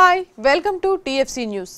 Hi welcome to TFC news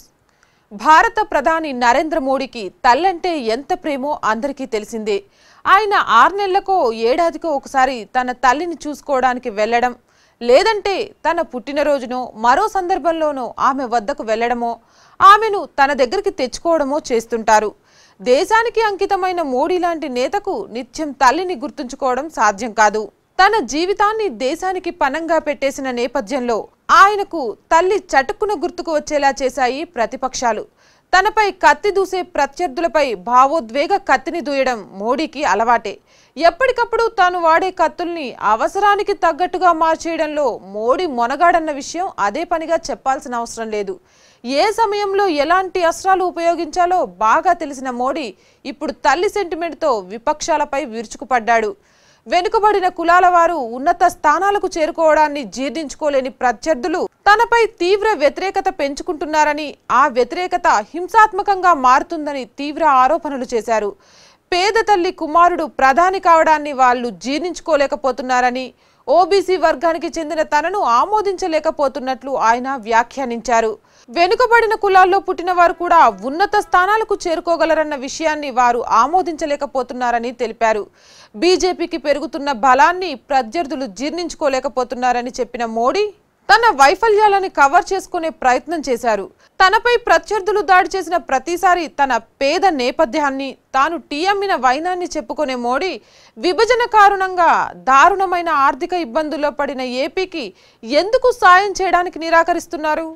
భారత ప్రధాని నరేంద్ర మోడీకి తల్లంటే ఎంత ప్రేమో అందరికీ తెలిసిందే. ఆయన ఆరు నెలలకో ఏడాదికో ఒకసారి తన తల్లిని చూసుకోవడానికి వెళ్ళడం లేదంటే తన పుట్టినరోజునో మరో సందర్భంలోనో ఆమె వద్దకు వెళ్ళడమో ఆమెను తన దగ్గరికి తెచ్చుకోవడమో చేస్తుంటారు. దేశానికి అంకితమైన మోడీ లాంటి నేతకు నిత్యం తల్లిని గుర్తుంచుకోవడం సాధ్యం కాదు. తన జీవితాన్ని దేశానికి పనంగా పెట్టేసిన నేపథ్యంలో ఆయనకు తల్లి చటుక్కున గుర్తుకు వచ్చేలా చేశాయి ప్రతిపక్షాలు. తనపై కత్తి దూసే ప్రత్యర్థులపై భావోద్వేగ కత్తిని దూయడం మోడీకి అలవాటే. ఎప్పటికప్పుడు తాను వాడే కత్తుల్ని అవసరానికి తగ్గట్టుగా మార్చేయడంలో మోడీ మొనగాడన్న విషయం అదే పనిగా చెప్పాల్సిన అవసరం లేదు. ఏ సమయంలో ఎలాంటి అస్త్రాలు ఉపయోగించాలో బాగా తెలిసిన మోడీ ఇప్పుడు తల్లి సెంటిమెంట్తో విపక్షాలపై విరుచుకుపడ్డాడు. వెనుకబడిన కులాల వారు ఉన్నత స్థానాలకు చేరుకోవడాన్ని జీర్ణించుకోలేని ప్రత్యర్థులు తనపై తీవ్ర వ్యతిరేకత పెంచుకుంటున్నారని ఆ వ్యతిరేకత హింసాత్మకంగా మారుతుందని తీవ్ర ఆరోపణలు చేశారు. పేద తల్లి కుమారుడు ప్రధాని కావడాన్ని వాళ్ళు జీర్ణించుకోలేకపోతున్నారని ఓబీసీ వర్గానికి చెందిన తనను ఆమోదించలేకపోతున్నట్లు ఆయన వ్యాఖ్యానించారు. వెనుకబడిన కులాల్లో పుట్టిన వారు కూడా ఉన్నత స్థానాలకు చేరుకోగలరన్న విషయాన్ని వారు ఆమోదించలేకపోతున్నారని తెలిపారు. బీజేపీకి పెరుగుతున్న బలాన్ని ప్రత్యర్థులు జీర్ణించుకోలేకపోతున్నారని చెప్పిన మోడీ తన వైఫల్యాలను కవర్ చేసుకునే ప్రయత్నం చేశారు. తనపై ప్రత్యర్థులు దాడి చేసిన ప్రతిసారి తన పేద నేపథ్యాన్ని తాను టీఎమ్మిన వైనాన్ని చెప్పుకునే మోడీ విభజన కారణంగా దారుణమైన ఆర్థిక ఇబ్బందుల్లో పడిన ఏపీకి ఎందుకు సాయం చేయడానికి నిరాకరిస్తున్నారు?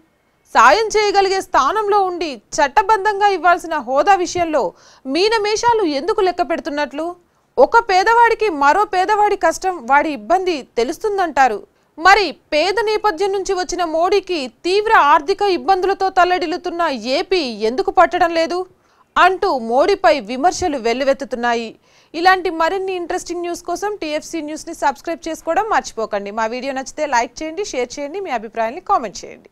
సాయం చేయగలిగే స్థానంలో ఉండి చట్టబద్ధంగా ఇవ్వాల్సిన హోదా విషయంలో మీనమేషాలు ఎందుకు లెక్క పెడుతున్నట్లు? ఒక పేదవాడికి మరో పేదవాడి కష్టం వాడి ఇబ్బంది తెలుస్తుందంటారు. మరి పేద నేపథ్యం నుంచి వచ్చిన మోడీకి తీవ్ర ఆర్థిక ఇబ్బందులతో తల్లడిల్లుతున్న ఏపీ ఎందుకు పట్టడం లేదు అంటూ మోడీపై విమర్శలు వెల్లువెత్తుతున్నాయి. ఇలాంటి మరిన్ని ఇంట్రెస్టింగ్ న్యూస్ కోసం టీఎఫ్సీ న్యూస్ని సబ్స్క్రైబ్ చేసుకోవడం మర్చిపోకండి. మా వీడియో నచ్చితే లైక్ చేయండి షేర్ చేయండి మీ అభిప్రాయాన్ని కామెంట్ చేయండి.